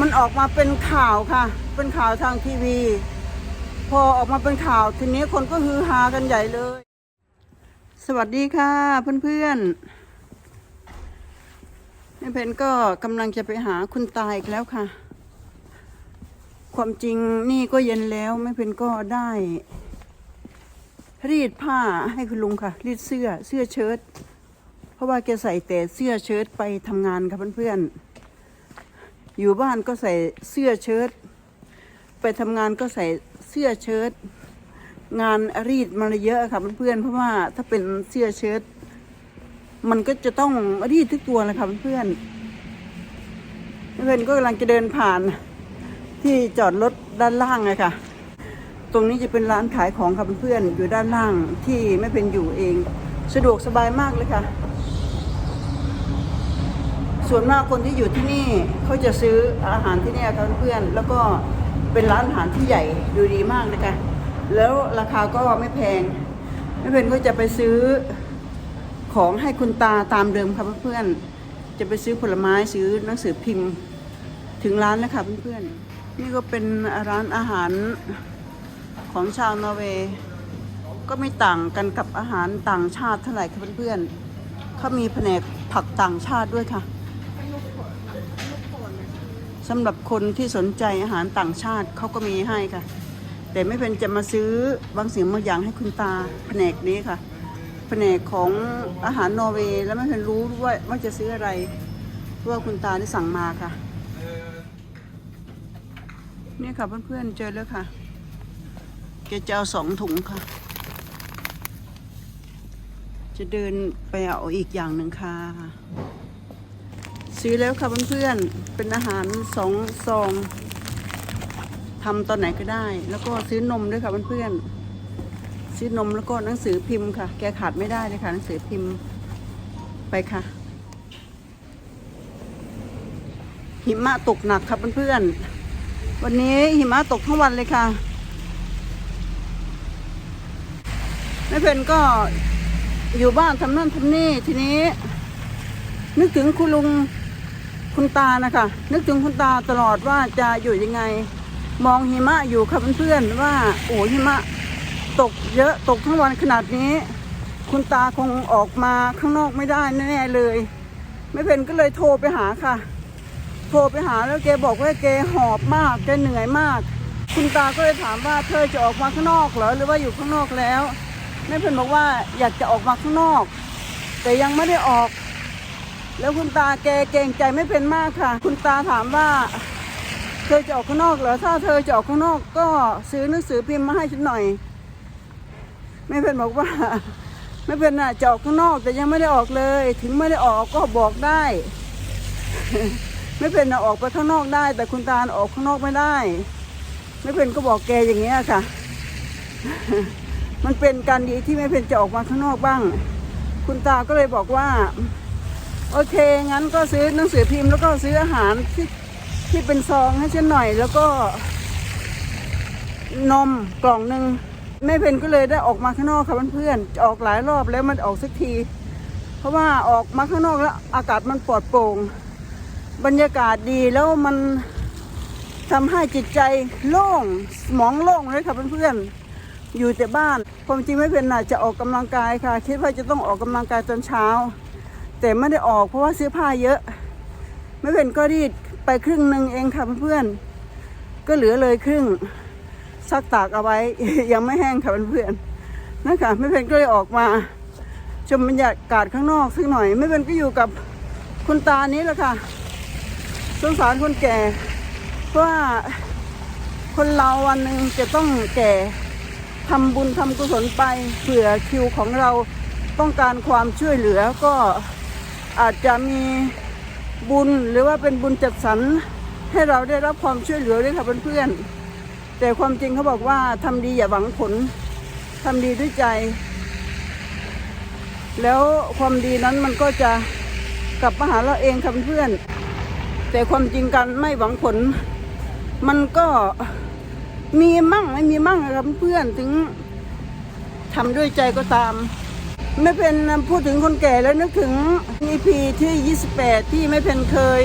มันออกมาเป็นข่าวค่ะ เป็นข่าวทางทีวี พอออกมาเป็นข่าวทีนี้คนก็ฮือฮากันใหญ่เลย สวัสดีค่ะเพื่อนๆแม่เพนก็กำลังจะไปหาคุณตายอีกแล้วค่ะ ความจริงนี่ก็เย็นแล้วแม่เพนก็ได้ รีดผ้าให้คุณลุงค่ะ รีดเสื้อเสื้อเชิ้ตเพราะว่าแกใส่แต่เสื้อเชิ้ตไปทำงานค่ะเพื่อนๆ อยู่บ้านก็ใส่เสื้อเชิ้ตไปทำงานก็ใส่เสื้อเชิ้ตงานรีดมันเยอะค่ะเพื่อนๆเพราะว่าถ้าเป็นเสื้อเชิ้ตมันก็จะต้องรีดทุกตัวเลยค่ะเพื่อนๆเพื่อนก็กำลังจะเดินผ่าน ที่จอดรถด้านล่างเลยค่ะ ตรงนี้จะเป็นร้านขายของค่ะเพื่อนๆอยู่ด้านล่างที่ไม่เป็นอยู่เอง สะดวกสบายมากเลยค่ะ ส่วนมากคนที่อยู่ที่นี่เขาจะซื้ออาหารที่นี่ค่ะเพื่อน แล้วก็เป็นร้านอาหารที่ใหญ่ดูดีมากเลยค่ะแล้วราคาก็ไม่แพงไม่เป็นก็จะไปซื้อของให้คุณตาตามเดิมค่ะเพื่อนๆจะไปซื้อผลไม้ซื้อหนังสือพิมพ์ถึงร้านแล้วค่ะเพื่อนๆนี่ก็เป็นร้านอาหารของชาวนอร์เวย์ก็ไม่ต่างกันกับอาหารต่างชาติเท่าไหร่ค่ะเพื่อนๆเขามีแผนกผักต่างชาติด้วยค่ะ สำหรับคนที่สนใจอาหารต่างชาติเขาก็มีให้ค่ะ แต่ไม่เป็นจะมาซื้อบางสิ่งบางอย่างให้คุณตาแผนกนี้ค่ะ แผนกของอาหารนอร์เวย์แล้วไม่เป็นรู้ว่าว่าจะซื้ออะไรเพราะว่าคุณตาได้สั่งมาค่ะนี่ค่ะเพื่อนๆเจอแล้วค่ะแกจะเอาสองถุงค่ะ จะเดินไปเอาอีกอย่างหนึ่งค่ะ ซื้อแล้วค่ะเพื่อนๆ เป็นอาหารสองซองทำตอนไหนก็ได้ แล้วก็ซื้อนมด้วยค่ะเพื่อนๆ ซื้อนมแล้วก็หนังสือพิมพ์ค่ะ แกขาดไม่ได้เลยค่ะหนังสือพิมพ์ไปค่ะ หิมะตกหนักครับเพื่อนๆ วันนี้หิมะตกทั้งวันเลยค่ะแม่เพนก็อยู่บ้านทำนั่นทำนี่ทีนี้ นึกถึงคุณลุง คุณตานะคะ นึกถึงคุณตาตลอดว่าจะอยู่ยังไง มองหิมะอยู่ค่ะเพื่อนๆว่าโอ้หิมะตกเยอะตกทั้งวันขนาดนี้ คุณตาคงออกมาข้างนอกไม่ได้แน่ๆเลยแม่เพนก็เลยโทรไปหาค่ะ โทรไปหาแล้วแกบอกว่าแกหอบมากแกเหนื่อยมาก คุณตาก็เลยถามว่าเธอจะออกมาข้างนอกเหรอหรือว่าอยู่ข้างนอกแล้วแม่เพิ่นบอกว่าอยากจะออกมาข้างนอก แต่ยังไม่ได้ออก แล้วคุณตาแกเกรงใจไม่เป็นมากค่ะ คุณตาถามว่า เธอจะออกข้างนอกเหรอถ้าเธอจะออกข้างนอกก็ซื้อหนังสือพิมพ์มาให้ฉันหน่อยแม่เพิ่นบอกว่าแม่เพิ่นน่ะจะออกข้างนอกแต่ยังไม่ได้ออกเลย ถึงไม่ได้ออกก็บอกได้แม่เพิ่นน่ะออกไปข้างนอกได้ แต่คุณตาออกข้างนอกไม่ได้แม่เพิ่นก็บอกแกอย่างเงี้ยค่ะ มันเป็นการดีที่แม่เพนจะออกมาข้างนอกบ้าง คุณตาก็เลยบอกว่า โอเค งั้นก็ซื้อหนังสือพิมพ์แล้วก็ซื้ออาหารที่ที่เป็นซองให้ฉันหน่อย แล้วก็ นมกล่องหนึ่งแม่เพนก็เลยได้ออกมาข้างนอกค่ะเพื่อนๆออกหลายรอบแล้วมันออกสักที เพราะว่าออกมาข้างนอกแล้ว อากาศมันปลอดโปร่ง บรรยากาศดีแล้วมันทำให้จิตใจโล่งสมองโล่งเลยค่ะเพื่อนๆอยู่แต่บ้านความจริงไม่เป็นน่ะจะออกกำลังกายค่ะ คิดว่าจะต้องออกกำลังกายตอนเช้า แต่ไม่ได้ออกเพราะว่าเสื้อผ้าเยอะไม่เป็นก็รีดไปครึ่งหนึ่งเองค่ะเพื่อนๆก็เหลือเลยครึ่งซักตากเอาไว้ ยังไม่แห้งค่ะเพื่อนๆนะคะไม่เป็นก็เลยออกมาชมบรรยากาศข้างนอกสักหน่อย ไม่เป็นก็อยู่กับคุณตานี้แหละค่ะสงสารคนแก่เพราะว่าคนเราวันหนึ่งจะต้องแก่ทำบุญทำกุศลไปเผื่อคิวของเราต้องการความช่วยเหลือก็ อาจจะมีบุญหรือว่าเป็นบุญจัดสรรให้เราได้รับความช่วยเหลือด้วยค่ะเพื่อนๆแต่ความจริงเขาบอกว่าทำดีอย่าหวังผลทำดีด้วยใจ แล้วความดีนั้นมันก็จะกลับมาหาเราเองค่ะเพื่อนๆแต่ความจริงการไม่หวังผล มันก็มีมั่งไม่มีมั่งนะครับเพื่อนถึงทำด้วยใจก็ตาม ไม่เป็นพูดถึงคนแก่แล้วนึกถึง EP ที่ 28 ที่ไม่เป็นเคย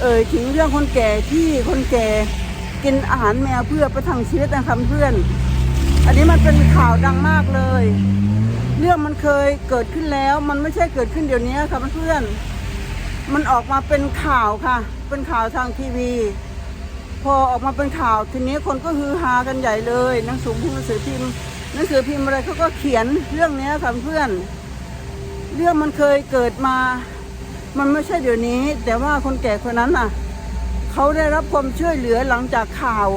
เอ่ยถึงเรื่องคนแก่ที่คนแก่กินอาหารแมวเพื่อประทังชีวิตนะครับเพื่อน อันนี้มันเป็นข่าวดังมากเลย เรื่องมันเคยเกิดขึ้นแล้วมันไม่ใช่เกิดขึ้นเดี๋ยวนี้ค่ะเพื่อน มันออกมาเป็นข่าวค่ะ เป็นข่าวทางทีวี พอออกมาเป็นข่าวทีนี้คนก็ฮือฮากันใหญ่เลยหนังสือพิมพ์หนังสือพิมพ์ นังสือพิมพ์อะไรเขาก็เขียนเรื่องนี้ค่ะเพื่อน เรื่องมันเคยเกิดมา มันไม่ใช่เดี๋ยวนี้ แต่ว่าคนแก่คนนั้นน่ะเขาได้รับความช่วยเหลือหลังจากข่าว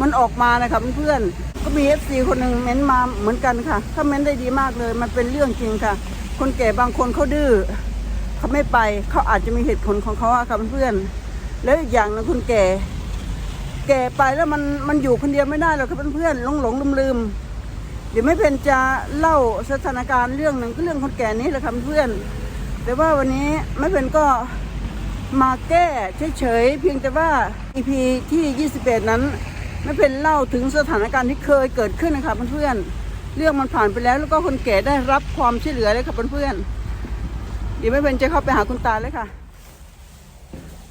มันออกมานะครับเพื่อนก็มีเอฟซีคนหนึ่งเม้นมาเหมือนกันค่ะเขาเม้นได้ดีมากเลย มันเป็นเรื่องจริงค่ะ คนแก่บางคนเขาดื้อเขาไม่ไปเขาอาจจะมีเหตุผลของเขาอะค่ะเพื่อน แล้วอีกอย่างนึงคนแก่ แก่ไปแล้วมันมันอยู่คนเดียวไม่ได้หรอกครับเพื่อนๆหลงหลงลืมลืม ดี๋ยวไม่เพนจะเล่าสถานการณ์เรื่องหนึ่งก็เรื่องคนแก่นี้แหละครับเพื่อน แต่ว่าวันนี้ไม่เพนก็มาแก้เฉยๆเพียงแต่ว่า EP ที่ 21 นั้น ไม่เป็นเล่าถึงสถานการณ์ที่เคยเกิดขึ้นนะครับเพื่อนๆเรื่องมันผ่านไปแล้วแล้วก็คนแก่ได้รับความช่วยเหลือเลยครับเพื่อนๆเดี๋ยวไม่เป็นจะเข้าไปหาคุณตาเลยค่ะ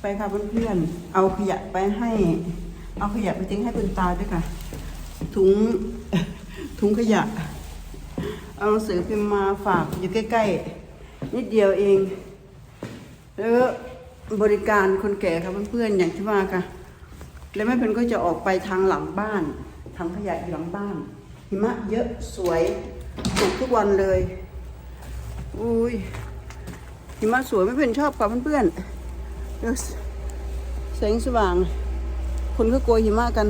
ไปค่ะเพื่อนๆเอาขยะไปให้ เอาขยะไปทิ้งให้คุณตาด้วยค่ะถุง ถุงขยะ เอาหนังสือพิมพ์มาฝากอยู่ใกล้ๆ นิดเดียวเอง แล้วบริการคนแก่ครับเพื่อนๆอย่างที่ว่าค่ะ แล้วแม่เพนก็จะออกไปทางหลังบ้านทางขยะอยู่หลังบ้าน หิมะเยอะสวยตกทุกวันเลยอุ้ยหิมะสวยไม่เป็นชอบกับเพื่อนๆเดี๋ยวแสงสว่าง คนก็กลัวหิมะกัน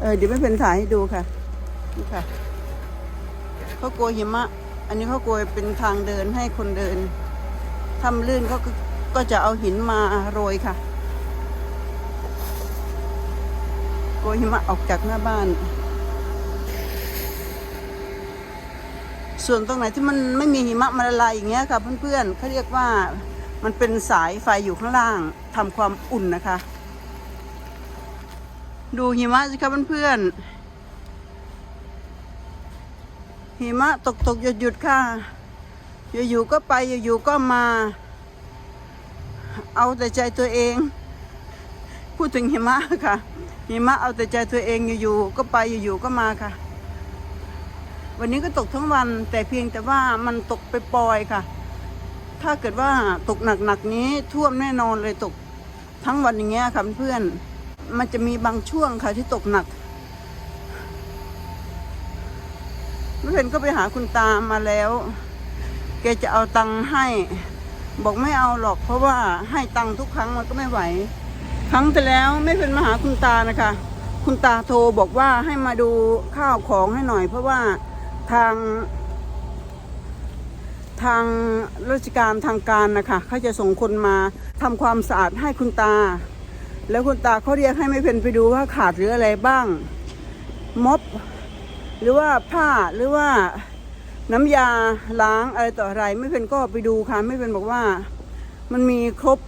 เออเดี๋ยวไม่เป็นถ่ายให้ดูค่ะ นี่ค่ะเขากลัวหิมะ อันนี้เขากลัวเป็นทางเดินให้คนเดินทำลื่นเขาก็ก็จะเอาหินมาโรยค่ะกลัวหิมะออกจากหน้าบ้าน ส่วนตรงไหนที่มันไม่มีหิมะมาละลายอย่างเงี้ยค่ะเพื่อนๆเขาเรียกว่ามันเป็นสายไฟอยู่ข้างล่างทำความอุ่นนะคะ ดูหิมะสิคะเพื่อนๆ หิมะตกตกหยุดหยุดค่ะ อยู่ๆก็ไปอยู่ๆก็มา เอาแต่ใจตัวเอง พูดถึงหิมะค่ะหิมะเอาแต่ใจตัวเองอยู่ๆก็ไปอยู่ๆก็มาค่ะ วันนี้ก็ตกทั้งวัน แต่เพียงแต่ว่ามันตกไปปล่อยค่ะ ถ้าเกิดว่าตกหนักๆนี้ท่วมแน่นอนเลยตกทั้งวันอย่างเงี้ยค่ะเพื่อนมันจะมีบางช่วงค่ะที่ตกหนัก เมื่เพนก็ไปหาคุณตามาแล้ว แกจะเอาตังค์ให้ บอกไม่เอาหรอก เพราะว่าให้ตังค์ทุกครั้งมันก็ไม่ไหว ครั้งที่แล้วไม่เป็นมาหาคุณตานะคะ คุณตาโทรบอกว่าให้มาดูข้าวของให้หน่อย เพราะว่าทาง ทางราชการทางการนะคะเขาจะส่งคนมาทำความสะอาดให้คุณตา แล้วคุณตาเขาเรียกให้ไม่เพนไปดูว่าขาดหรืออะไรบ้างม็อบ หรือว่าผ้าหรือว่าน้ำยาล้างอะไรต่ออะไร ไม่เพนก็ไปดูค่ะ ไม่เพนบอกว่ามันมีครบ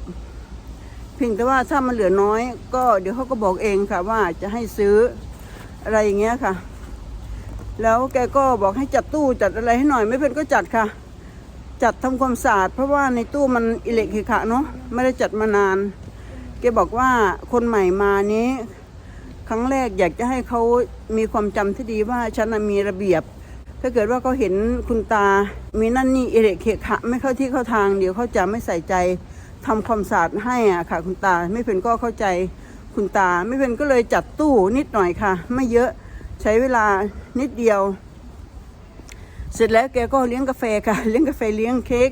เพียงแต่ว่าถ้ามันเหลือน้อย ก็เดี๋ยวเขาก็บอกเองค่ะ ว่าจะให้ซื้ออะไรอย่างเงี้ยค่ะ แล้วแกก็บอกให้จัดตู้จัดอะไรให้หน่อย ไม่เพนก็จัดค่ะ จัดทำความสะอาดเพราะว่าในตู้มันอิเล็กขิขะเนาะไม่ได้จัดมานาน แกบอกว่าคนใหม่มานี้ ครั้งแรกอยากจะให้เขามีความจำที่ดีว่าฉันมีระเบียบ ถ้าเกิดว่าเขาเห็นคุณตา มีนั่นนี่เอเล็กเขะขะไม่เข้าที่เข้าทางเดี๋ยวเขาจะไม่ใส่ใจทำความสะอาดให้อะค่ะ คุณตาไม่เป็นก็เข้าใจคุณตา ไม่เป็นก็เลยจัดตู้นิดหน่อยค่ะ ไม่เยอะใช้เวลานิดเดียว เสร็จแล้วแกก็เลี้ยงกาแฟค่ะ เลี้ยงกาแฟเลี้ยงเค้ก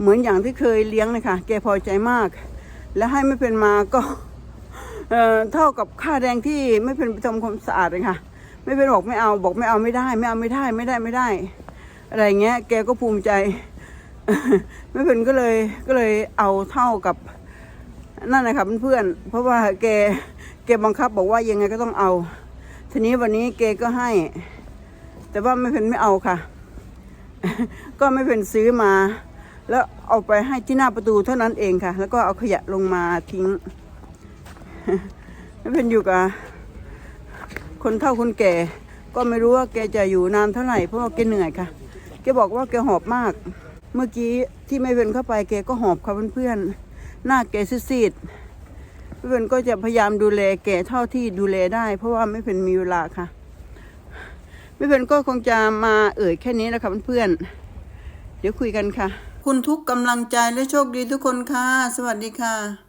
เหมือนอย่างที่เคยเลี้ยงเลยค่ะแกพอใจมาก แล้วให้ไม่เป็นมาก็ เท่ากับค่าแรงที่ไม่เป็นไปทำความสะอาดเลยค่ะ ไม่เป็นบอกไม่เอาบอกไม่เอาไม่ได้ ไม่เอาไม่ได้ไม่ได้ไม่ได้ อะไรเงี้ย แกก็ภูมิใจ ไม่เป็นก็เลยก็เลยเอาเท่ากับนั่นนะครับเพื่อนเพราะว่าแกแกบังคับบอกว่ายังไงก็ต้องเอา ทีนี้วันนี้แกก็ให้ แต่ว่าไม่เป็นไม่เอาค่ะ ก็ไม่เป็นซื้อมา แล้วเอาไปให้ที่หน้าประตูเท่านั้นเองค่ะ แล้วก็เอาขยะลงมาทิ้ง ไม่เป็นอยู่กับคนเฒ่าคนแก่ ก็ไม่รู้ว่าแกจะอยู่นานเท่าไหร่เพราะว่าแกเหนื่อยค่ะแกบอกว่าแกหอบมาก เมื่อกี้ที่ไม่เป็นเข้าไปแกก็หอบค่ะเพื่อนๆหน้าแกซีดๆไม่เป็นก็จะพยายามดูแลแกเท่าที่ดูแลได้ เพราะว่าไม่เป็นมีเวลาค่ะไม่เป็นก็คงจะมาเอ่ยแค่นี้นะคะเพื่อนๆเดี๋ยวคุยกันค่ะ คุณทุกกำลังใจและโชคดีทุกคนค่ะ สวัสดีค่ะ